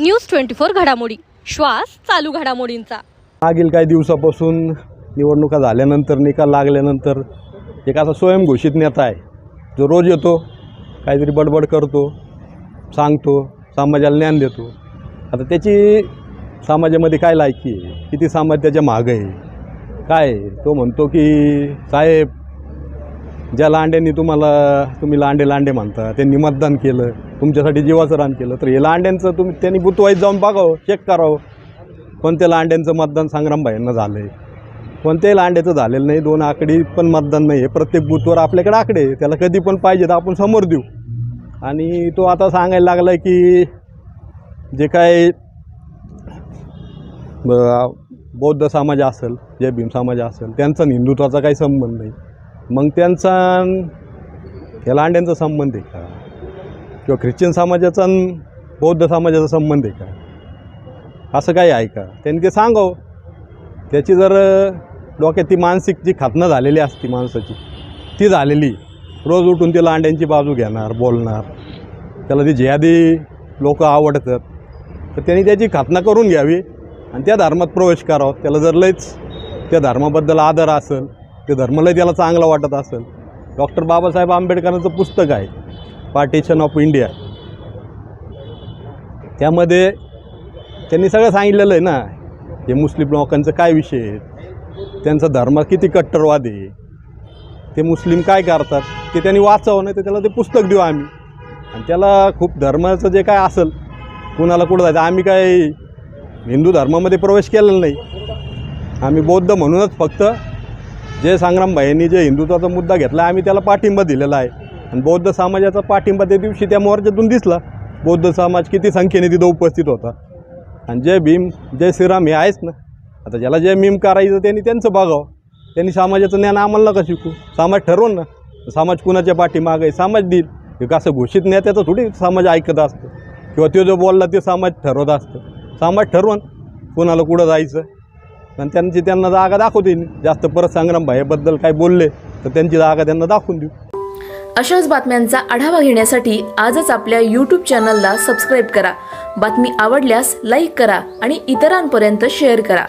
News twenty four घडामोडी. श्वास चालू घडामोडींचा. मागील काही दिवसापासून निवडणुका झाल्यानंतर निकाल लागल्यानंतर एक असा स्वयंघोषित नेता आहे. जो रोज येतो काहीतरी बडबड करतो सांगतो समाजाला ज्ञान देतो. आता त्याची समाजामध्ये काय लायकी आहे? किती समाज त्याच्या मागं आहे? काय आहे? तो म्हणतो की साहेब ज्या लांड्यांनी तुम्हाला तुम्ही लांडे लांडे म्हणता त्यांनी मतदान केलं तुमच्यासाठी जीवाचं रान केलं तर हे लांड्यांचं तुम्ही त्यांनी बुतवाईत जाऊन बघावं चेक करावं. कोणत्या लांड्यांचं मतदान संग्रामभाईंना झालं आहे कोणत्याही लांड्याचं झालेलं नाही दोन आकडी पण मतदान नाही आहे प्रत्येक बूथवर आपल्याकडे आकडे त्याला कधी पण पाहिजे तर आपण समोर देऊ. आणि तो आता सांगायला लागला आहे की जे काय ब- बौद्ध समाज असेल जय भीम समाज असेल त्यांचा हिंदुत्वाचा काही संबंध नाही. मग त्यांचा आणि या लांड्यांचा संबंध आहे का? किंवा ख्रिश्चन समाजाचा आणि बौद्ध समाजाचा संबंध आहे का? असं काही आहे का? त्यांनी ते सांगावं. त्याची जर डोक्यात ती मानसिक जी खातना झालेली असती माणसाची ती झालेली रोज उठून ती लांड्यांची बाजू घेणार बोलणार. त्याला ती जिहादी लोक आवडतात. तर त्यांनी त्याची खातना करून घ्यावी आणि त्या धर्मात प्रवेश करावा. त्याला जर लयच त्या धर्माबद्दल आदर असेल ते धर्मलय त्याला चांगला वाटत असेल. डॉक्टर बाबासाहेब आंबेडकरांचं पुस्तक आहे पार्टिशन ऑफ इंडिया त्यामध्ये त्यांनी सगळं सांगितलेलं आहे ना हे मुस्लिम लोकांचं काय विषय आहे? त्यांचा धर्म किती कट्टरवाद आहे? ते मुस्लिम काय करतात? ते त्यांनी वाचावं नाही तर त्याला ते पुस्तक देऊ आम्ही. आणि त्याला खूप धर्माचं जे काय असेल कुणाला कुठं जायचं? आम्ही काय हिंदू धर्मामध्ये प्रवेश केलेला नाही. आम्ही बौद्ध म्हणूनच फक्त जे संग्रामभाईंनी जे हिंदुत्वाचा मुद्दा घेतला आम्ही त्याला पाठिंबा दिलेला आहे. आणि बौद्ध समाजाचा पाठिंबा त्या दिवशी त्या मोर्चातून दिसला. बौद्ध समाज किती संख्येने तिथं उपस्थित होता. आणि जय भीम जय श्रीराम हे आहेच ना. आता ज्याला जय भीम करायचं त्यांनी त्यांचं बघावं. त्यांनी समाजाचं ज्ञान आम्हाला का शिकू. समाज ठरवून ना. समाज कुणाच्या पाठीमाग आहे समाज देईल. एक असं घोषित नेत्याचं थोडी समाज ऐकत असतं. किंवा तो जो बोलला ते समाज ठरवत असतं. समाज ठरवून कुणाला कुठं जायचं? आणि त्यांची त्यांना जागा दाखवते. जास्त परत संग्राम भाईबद्दल काय बोलले तर त्यांची जागा त्यांना दाखवून देऊ. अशाच बातम्यांचा आढावा घेण्यासाठी आजच आपल्या यूट्यूब चॅनलला सबस्क्राईब करा. बातमी आवडल्यास लाईक करा आणि इतरांपर्यंत शेअर करा.